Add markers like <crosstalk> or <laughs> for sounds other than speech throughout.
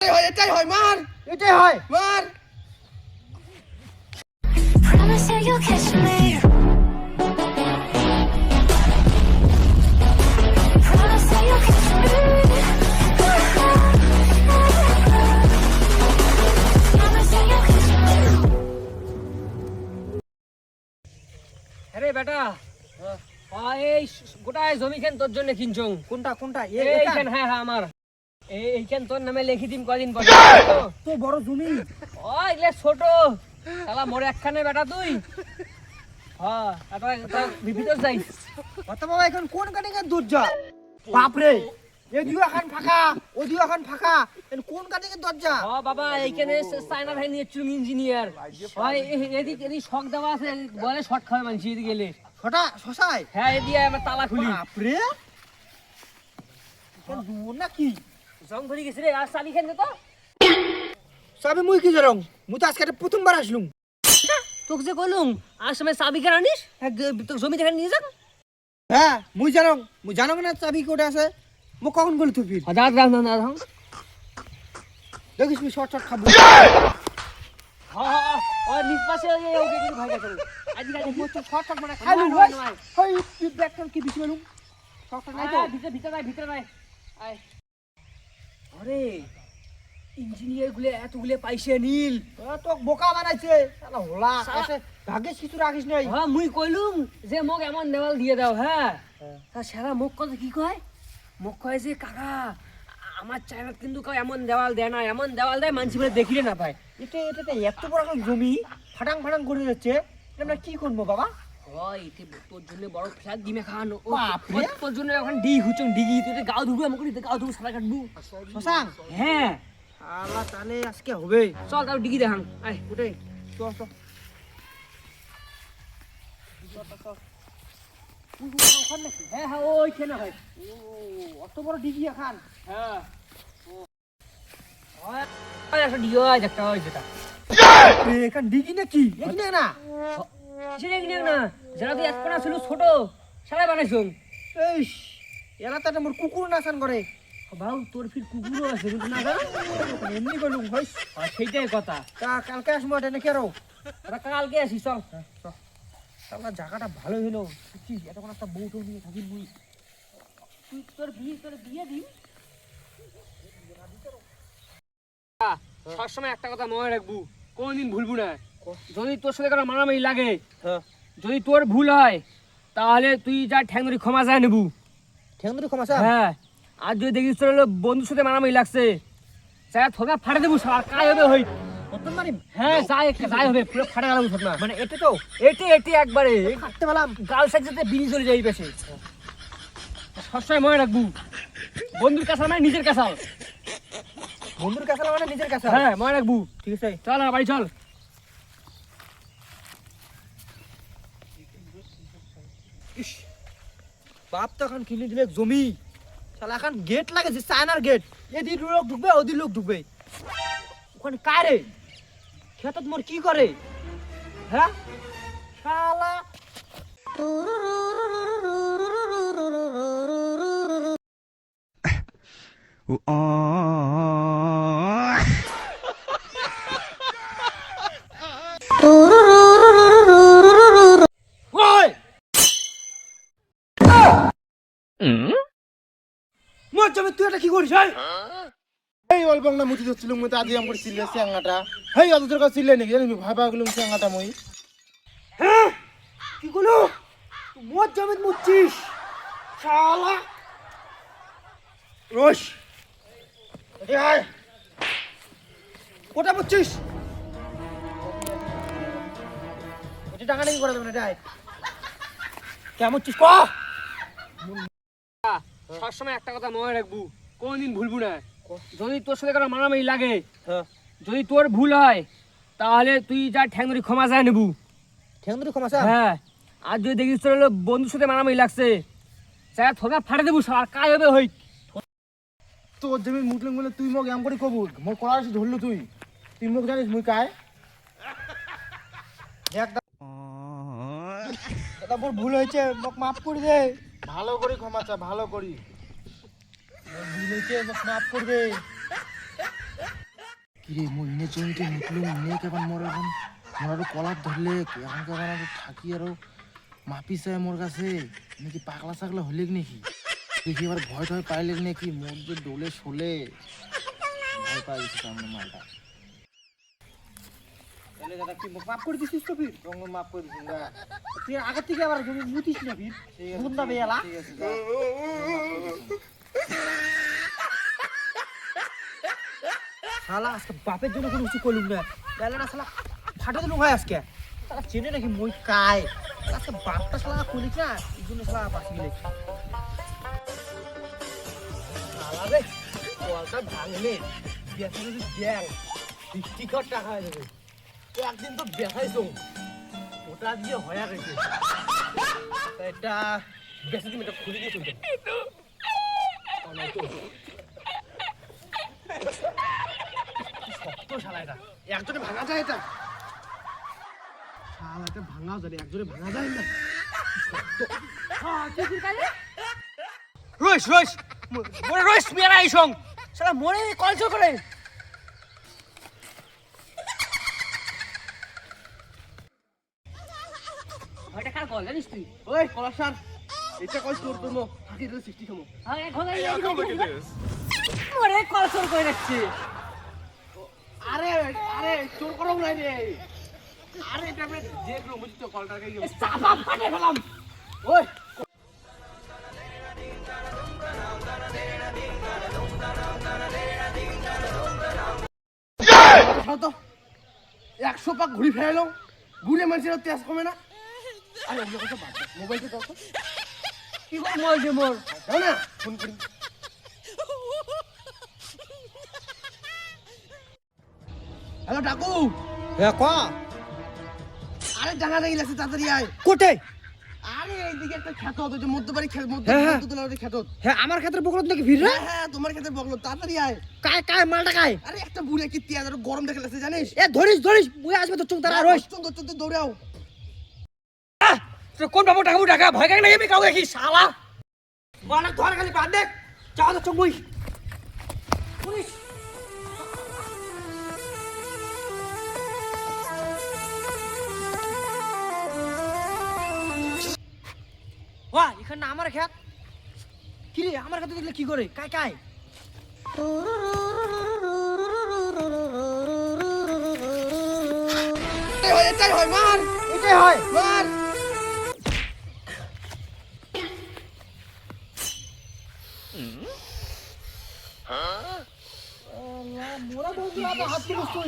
এটাই হয় এটাই হয় মার এটাই হয় মার Promise that you'll catch me. Promise that you'll catch me. Promise that you'll catch me. আরে বেটা আ, এই স- গোটা জমি খান তোর জন্য কিনছং কোনটা কোনটা এইখান হ্যাঁ হ্যাঁ আমার এইখান তোর নামে লিখি দিম কদিন পর। তো বড় জমি। ও এগুলো ছোট। শালা মোর একখানে বেটা তুই। হ্যাঁ ভিতর যাই কথা বাবা এখন কোন কাটিং এর দরজা? বাপরে এদিও এখন ফাঁকা ওদিও এখন ফাঁকা। কোন কাটিং দরজা? ও বাবা এইখানে সাইনার ভাই নিয়ে চুম ইঞ্জিনিয়ার এ- এদিক এদিক শখ দেওয়া আছে বলে শর্ট খাওয়া মানছি এদিকে গেলে। ছটা শশাই হ্যাঁ এদিকে আমার তালা খুলি। বাপরে। না কি? জং ধরে গেছে রে আর চাবি খেন তো। সবে মুই কি জারং মুই তো আজকে প্রথমবার আসলুম তোকে যে কলুম আর সময় চাবি কেন আনিস তোকে জমি দেখে নিয়ে যাক হ্যাঁ মুই জারং মুই জানো না চাবি কোটা আছে? মোক কখন গলি তুই ফির দাঁড় দাঁড় দাঁড় দাঁড় দেখিস মুই শর্ট শর্ট খাব। হ্যাঁ পাশে ওই গেছে আজকে মুই তো শর্ট শর্ট মানে তুই কি বিছি গেলুম শর্ট শর্ট নাই তো? ভিতরে ভিতরে। আয়। আরে ইঞ্জিনিয়ারগুলো এতগুলো পাইছে নীল। ও তো বোকা বানাইছে। শালা হোলা আছে ভাগ্যে কিছু রাখিস নাই। হ্যাঁ মুই কইলুম যে মোক এমন দেওয়াল দিয়ে দাও হ্যাঁ। তা সারা মোক কথা কি কয়? মোক কয় যে কাকা আমার চায়না কিন্তু কেউ এমন দেওয়াল দেয় না এমন দেওয়াল দেয় মানুষ বলে দেখিলে না পায়। এটা এটা তো এত বড় জমি ফাটাং ফাটাং করে যাচ্ছে। আমরা কি করব বাবা? হয় এতে তোর জন্য বড় ফ্ল্যাট ডিমে খাওয়ানো ও, তোর জন্য এখন ডি হুচং ডিগি তুই তো ধুবো আমাকে গাও ধুবো সারা কাটবো। শশাং হ্যাঁ। আল্লাহ তাহলে আজকে হবে। চল তাও ডিগি দেখান। আয় উঠে। চ চ হ্যাঁ হ্যাঁ ওইখানে হয়। অত বড় ডিগি হ্যাঁ। একটা একটা যেটা। এখান ডিগি না কি এখানে না। সেটা কিনে না যারা তুই এক ছিল ছোট সারা বানাইছুন এই এরা তো মোর কুকুর নাচান করে। বাউ তোর ফির কুকুরও আছে কিন্তু না জানো এমনি করলুম ভাই সেইটাই কথা। তা কালকে আসব এটা নাকি আরও? কালকে আসি চল। তাহলে জায়গাটা ভালো হলো। সত্যি এতক্ষণ একটা বউ টৌ নিয়ে থাকি মুই। তুই তোর বিয়ে তোর বিয়ে দিন। সবসময় একটা কথা মনে রাখব কোনদিন ভুলবো না। যদি তোর সাথে কারও মারামারি লাগে হ্যাঁ। যদি তোর ভুল হয় তাহলে তুই যা ঠ্যাং ধরে ক্ষমা যায় নেবু। ঠেঙ্গুরি ক্ষমা স্যার হ্যাঁ। আর যদি দেখিস তোর হলো বন্ধুর সাথে মারামারি লাগছে যা থোকা ফাটে দেবো সার কাজ হবে হই হ্যাঁ যাই যাই হবে পুরো ফাটে গেলাম থোকা মানে এটা তো? এটি এটি একবারে। পেলাম। গাল সাইড যাতে বিড়ি চলে যাই বেশি সবসময় মনে রাখব বন্ধুর মানে নিজের বন্ধুর কাছে মানে নিজের কাছে হ্যাঁ মনে রাখব। ঠিক আছে। চল বাড়ি চল। ইস বাপ তো এখন কিনে দিলে জমি। শালা এখন গেট লাগেছে চায়নার গেট এদি লোক ঢুকবে ওদি লোক ঢুকবে ওখানে কারে খেতত মোর কি করে হ্যাঁ শালা। <laughs> ওই মোর জমি তুই এটা কি করিস এই? এই অল্প না মুতি ধরছিল মুই তো আদি আমার চিল্লে সিয়াঙ্গাটা হেই অত তোর কাছে চিল্লে নাকি? জানিস পাওয়া গেলাম সিয়াঙ্গাটা মই। হ্যাঁ কি তুই মোর মুচ্ছিস? শালা! রোশ কোটা মুচ্ছিস? এটা টাকা নেই করে দেবেন এটা আয় কেমন মুচ্ছিস? ক? সবসময় একটা কথা মনে রাখব কোনদিন ভুলবো না। যদি তোর সাথে কারও মারামারি লাগে হ্যাঁ। যদি তোর ভুল হয় তাহলে তুই যা ঠ্যাং ধরে ক্ষমা যায় নেবু। ঠেঙ্গুরি ক্ষমা স্যার হ্যাঁ। আর যদি দেখিস তোর হলো বন্ধুর সাথে মারামারি লাগছে যা থোকা ফাটে দেবো সার কাজ হবে হই। তোর জমি মুতলং বলে তুই মোক এম করে কবু মোর কলার আছে ধরলু তুই। তুই মোক জানিস মুই কায়? দেখ দাদা ভুল হয়েছে মোক মাফ করে দে। ভালো করি ক্ষমা চা, ভালো করি। মোক মাফ করে দে রে মই ইনে জমিতে মুতলুম ইনে কেমন মোর এখন? মোর আরও কলার ধরলে, এখন কেমন আরও থাকি আরও মাপি চাই মোর কাছে? নাকি পাগলা সাগলা হলে নাকি? দেখি এবার ভয় টয় পাইলে নাকি, মোর যে ডোলে শোলে। ভয় পাই গেছি কেমন মালটা। তাহলে দাদা কি মাফ করে দিছিস তো ফির? মাপ করে না তুই আগের থেকে আবার জমি মুতিস না ফির? বুন্দা বেয়ালা। ঠিক আছে শালা আজকে বাপের জন্য কোনো কিছু করলুম না। তাহলে না শালা ফাটা দিলুম হয় আজকে। শালা চেনে নাকি মই কায়? আজকে বাপটা শালা করিস না এই জন্য শালা বাঁচি গেলে। শালা রে কলটা ভাঙলে বেসা যদি ফিফটি টাকা হয়ে যাবে। একদিন তো বেসাইছো ওটা দিয়ে হয়ে গেছে। এটা বেশি দিন এটা খুলে দিয়ে শক্ত শালা এটা। একজনে ভাঙা যায় এটা। শালা, এটা ভাঙা যায় একজনে ভাঙা যায় না রইস রইস মরে রইস এই সং। শালা, মরে কলচর করে। কল জানিস তুই? ওই কলাসার এটা কল তোর তোর দিলে সৃষ্টি সমো আরে ওরে কল চোর করে রাখছে আরে আরে চোর করো নাই রে। আরে এটা আমি দেখল বুঝি তো কলটা কে চাপা ফাটে ফেলাম। ওই। একশো পাক ঘুরি ফেরাইলো ঘুরে মানুষের তেজ কমে না। আরে ওগুলো কথা বাদ দে মোবাইলটা দাও তো। কি করে মর যে মোর? দাও না ফোন করি। হ্যালো ডাকু। হ্যাঁ ক? আরে ডাঙা লাগছে তাড়াতাড়ি আয়। কোটে আরে এইদিকে একটা খ্যাত হতো যে মধ্যবাড়ি খ্যাত মধ্য মধ্যতলা খ্যাত। হ্যাঁ আমার ক্ষেত্রে বকলত নাকি ভিড় হ্যাঁ হ্যাঁ তোমার ক্ষেত্রে বকলত তাড়াতাড়ি আয়। কায় কায় মালটা কায়? আরে একটা বুড়ে কি তিয়াজ আর গরম দেখে লাগছে জানিস? এ ধরিস ধরিস বুড়ে আসবে তো চোখ তারা রইস। চোখ চোখ দৌড়াও। কোন বাবু টাকা টাকা ভয় কাকে নাই আমি কাউ দেখি? শালা! মালা ধর খালি বাদ দেখ যাও তো চুমুই পুলিশ! ওয়া এখানে আমার খেত কি রে আমার খেতে দেখলে কি করে? কাই কাই? এটাই হয় মার! এটাই হয়। মোরা বন্ধু আবার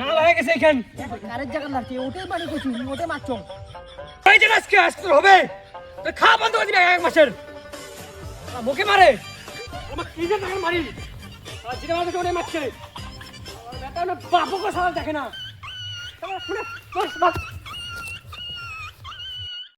না লাগে গেছে এখান। কারের জায়গা লাগছে ওটাই মানে কইছি ওটাই মারছ এই যে আজকে আসতে হবে। খাওয়া বন্ধ করে দিবি এক মাসের। মুখে মারে। আমার কি যে টাকা মারি। আর যেটা মারছে। ওটাই মারছে বাপকে সারা দেখে না। শুনে